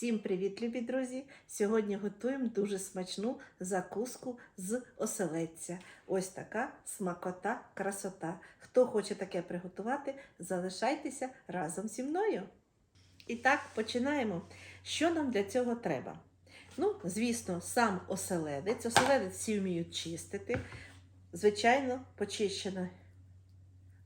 Всім привіт, любі друзі! Сьогодні готуємо дуже смачну закуску з оселедця. Ось така смакота, красота. Хто хоче таке приготувати, залишайтеся разом зі мною. І так, починаємо. Що нам для цього треба? Ну, звісно, сам оселедець. Оселедець всі вміють чистити. Звичайно, почищений,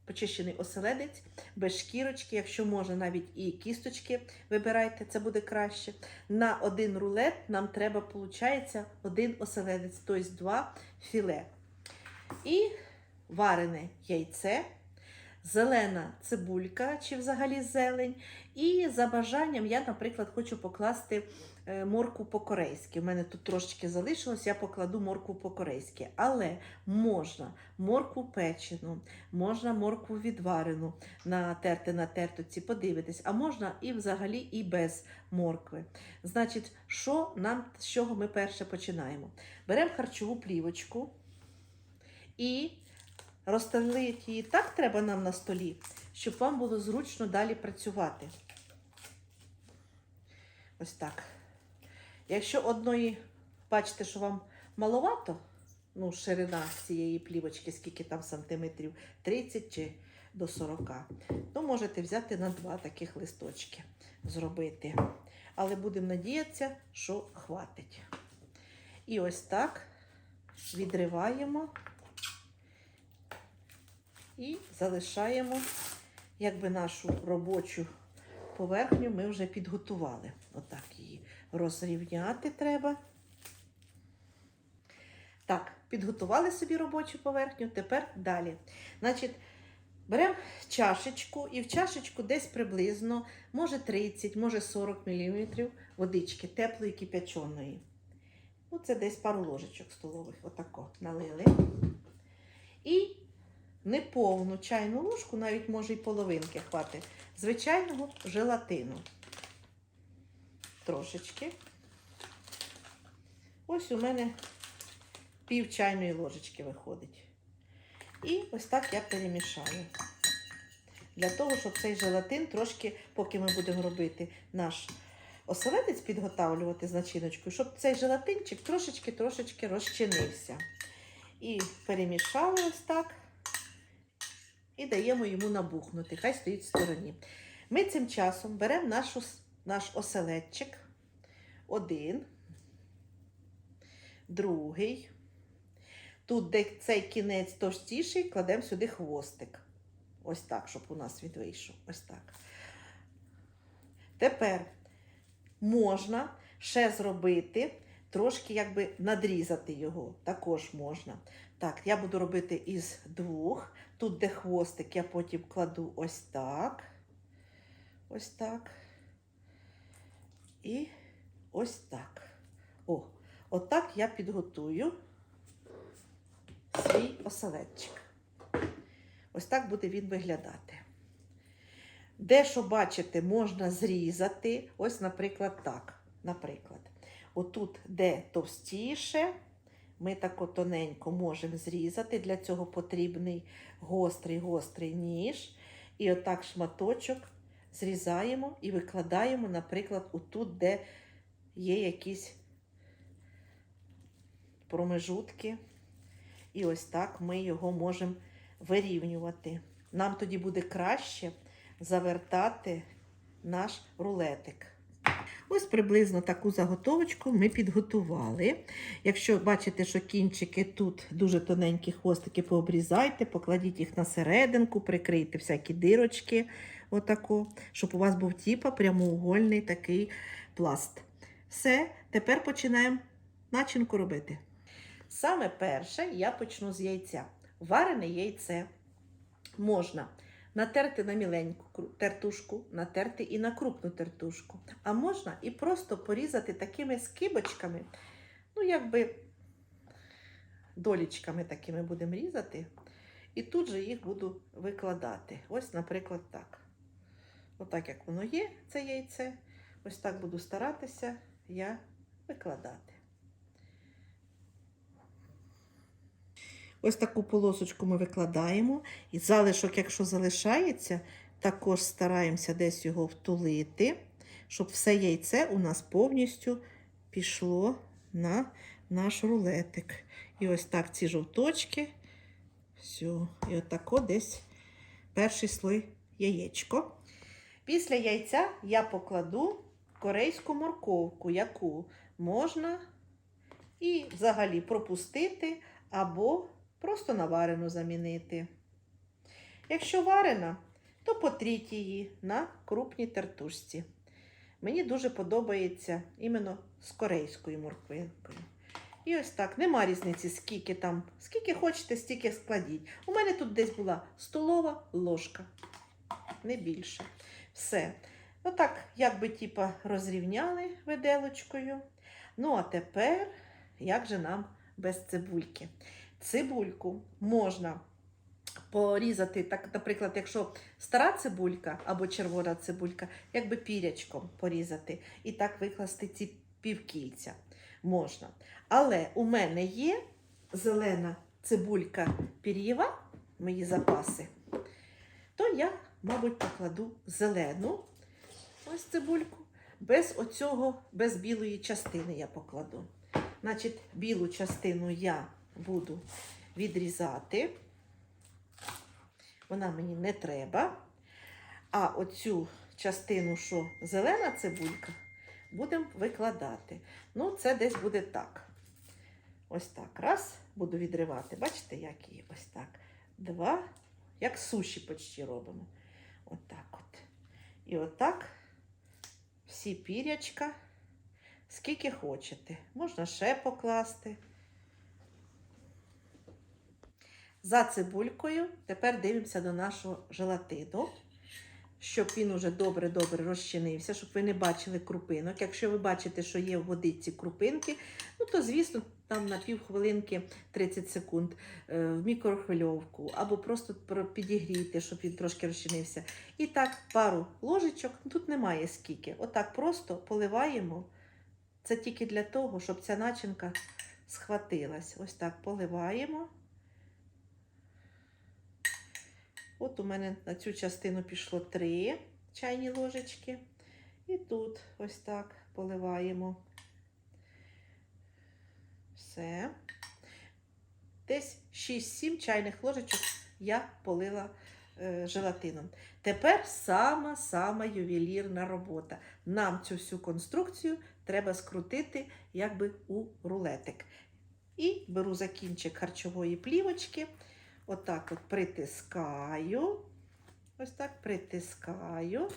почищений оселедець без шкірочки, якщо можна, навіть і кісточки вибирайте, це буде краще. На один рулет нам треба, виходить, один оселедець, тобто два філе. І варене яйце, зелена цибулька чи взагалі зелень. І за бажанням я, наприклад, хочу покласти е, морку по-корейськи. У мене тут трошечки залишилось, я покладу морку по-корейськи. Але можна морку печену, можна морку відварену натерти на тертоці, подивитись, а можна і взагалі і без моркви. Значить, що нам, з чого ми перше починаємо? Беремо харчову плівочку і розстелити її так треба нам на столі, щоб вам було зручно далі працювати. Ось так. Якщо одної бачите, що вам маловато, ну, ширина цієї плівочки, скільки там сантиметрів, 30 чи до 40, то можете взяти на два таких листочки зробити. Але будемо надіятися, що хватить. І ось так відриваємо і залишаємо, якби нашу робочу поверхню ми вже підготували. Отак її розрівняти треба. Так, підготували собі робочу поверхню, тепер далі. Значить, беремо чашечку і в чашечку десь приблизно, може 30, може 40 мл водички теплої кипяченої. Ну, це десь пару ложечок столових, отако налили. І неповну чайну ложку, навіть може і половинки хватить, звичайного желатину. Трошечки. Ось у мене пів чайної ложечки виходить. І ось так я перемішаю. Для того, щоб цей желатин трошки, поки ми будемо робити наш оселедець, підготавлювати з начиночкою, щоб цей желатинчик трошечки-трошечки розчинився. І перемішали ось так. І даємо йому набухнути, хай стоїть в стороні. Ми цим часом беремо нашу, наш оселедчик. Один, другий. Тут, де цей кінець товстіший, кладемо сюди хвостик. Ось так, щоб у нас він вийшов. Ось так. Тепер можна ще зробити, трошки якби надрізати його. Також можна. Так, я буду робити із двох. Тут, де хвостик, я потім кладу ось так. Ось так. І ось так. О, отак я підготую свій оселедчик. Ось так буде він виглядати. Де, що бачите, можна зрізати. Ось, наприклад, так. Наприклад, отут, де товстіше, ми тако тоненько можемо зрізати. Для цього потрібний гострий-гострий ніж. І отак шматочок зрізаємо і викладаємо, наприклад, отут, де є якісь промежутки. І ось так ми його можемо вирівнювати. Нам тоді буде краще завертати наш рулетик. Ось приблизно таку заготовочку ми підготували. Якщо бачите, що кінчики тут дуже тоненькі хвостики, пообрізайте, покладіть їх на серединку, прикрийте всякі дирочки, отако, щоб у вас був типа прямоугольний такий пласт. Все, тепер починаємо начинку робити. Саме перше я почну з яйця. Варене яйце можна натерти на міленьку тертушку, натерти і на крупну тертушку. А можна і просто порізати такими скибочками, ну, якби долічками такими будемо різати. І тут же їх буду викладати. Ось, наприклад, так. Отак, як воно є, це яйце. Ось так буду старатися я викладати. Ось таку полосочку ми викладаємо. І залишок, якщо залишається, також стараємося десь його втулити, щоб все яйце у нас повністю пішло на наш рулетик. І ось так ці жовточки. Все. І отако десь перший слой яєчко. Після яйця я покладу корейську морковку, яку можна і взагалі пропустити або просто на варену замінити. Якщо варена, то потріть її на крупній тертушці. Мені дуже подобається іменно з корейською морквинкою. І ось так, нема різниці, скільки там, скільки хочете, стільки складіть. У мене тут десь була столова ложка, не більше. Все. Отак, як би типа розрівняли виделочкою. Ну, а тепер, як же нам без цибульки? Цибульку можна порізати, так, наприклад, якщо стара цибулька або червона цибулька, якби пірячком порізати і так викласти ці півкільця можна. Але у мене є зелена цибулька пір'єва, мої запаси, то я, мабуть, покладу зелену ось цибульку. Без оцього, без білої частини я покладу. Значить, білу частину я буду відрізати. Вона мені не треба. А оцю частину, що зелена цибулька, будемо викладати. Ну, це десь буде так. Ось так. Раз, буду відривати. Бачите, як її? Ось так. Два. Як суші почти робимо. Отак от. І отак всі пірячка, скільки хочете. Можна ще покласти. За цибулькою тепер дивимося до нашого желатину, щоб він уже добре-добре розчинився, щоб ви не бачили крупинок. Якщо ви бачите, що є в водиці крупинки, ну то, звісно, там на півхвилинки 30 секунд е, в мікрохвильовку, або просто підігрійте, щоб він трошки розчинився. І так, пару ложечок, тут немає скільки. Отак просто поливаємо. Це тільки для того, щоб ця начинка схватилась. Ось так поливаємо. От у мене на цю частину пішло 3 чайні ложечки. І тут ось так поливаємо. Все. Десь 6-7 чайних ложечок я полила е, желатином. Тепер сама-сама ювелірна робота. Нам цю всю конструкцію треба скрутити якби у рулетик. І беру закінчик харчової плівочки. Отак от притискаю. Ось так притискаю.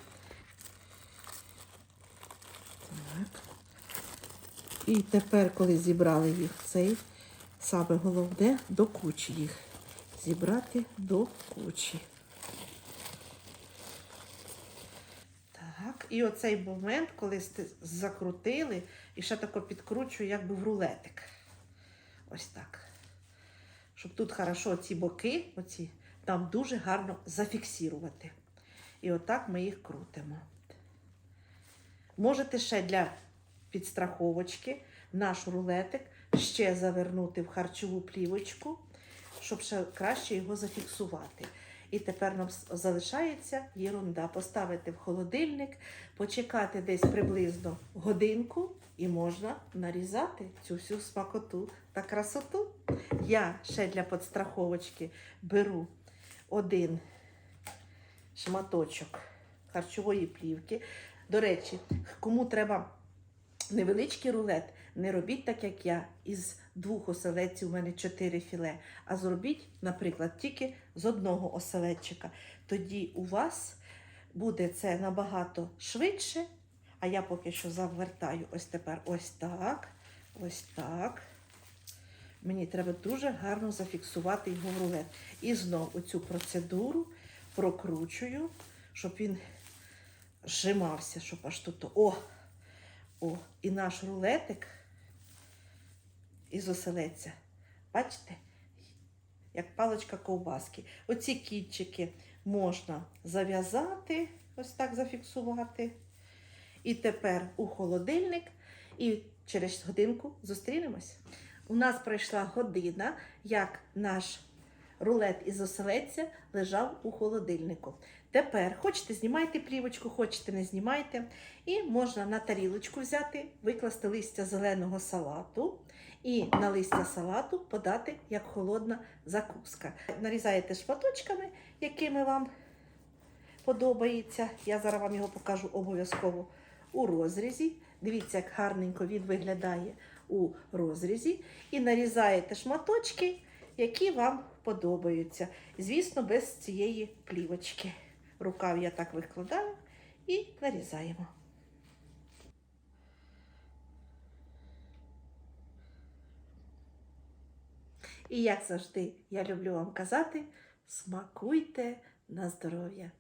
Так. І тепер, коли зібрали їх цей, саме головне до кучі їх. Зібрати до кучі. Так, і оцей момент, коли закрутили, і ще тако підкручую, якби в рулетик. Ось так. Щоб тут хорошо ці боки, оці, там дуже гарно зафіксувати. І отак ми їх крутимо. Можете ще для підстраховочки наш рулетик ще завернути в харчову плівочку, щоб ще краще його зафіксувати. І тепер нам залишається єрунда поставити в холодильник, почекати десь приблизно годинку, і можна нарізати цю всю смакоту та красоту. Я ще для підстраховочки беру один шматочок харчової плівки. До речі, кому треба невеличкий рулет, не робіть так, як я. Із двох оселедців у мене чотири філе, а зробіть, наприклад, тільки з одного оселедчика. Тоді у вас буде це набагато швидше. А я поки що завертаю ось тепер ось так, ось так. Мені треба дуже гарно зафіксувати його в рулет. І знов оцю процедуру прокручую, щоб він зжимався, щоб аж тут. О! О, і наш рулетик із оселедця. Бачите? Як паличка ковбаски. Оці кінчики можна зав'язати, ось так зафіксувати. І тепер у холодильник, і через годинку зустрінемось. У нас пройшла година, як наш рулет із оселедця лежав у холодильнику. Тепер хочете знімайте плівочку, хочете не знімайте. І можна на тарілочку взяти, викласти листя зеленого салату і на листя салату подати як холодна закуска. Нарізаєте шматочками, якими вам подобається. Я зараз вам його покажу обов'язково у розрізі. Дивіться, як гарненько він виглядає у розрізі. І нарізаєте шматочки, які вам подобаються. Звісно, без цієї плівочки. Рукав я так викладаю і нарізаємо. І як завжди, я люблю вам казати: смакуйте на здоров'я!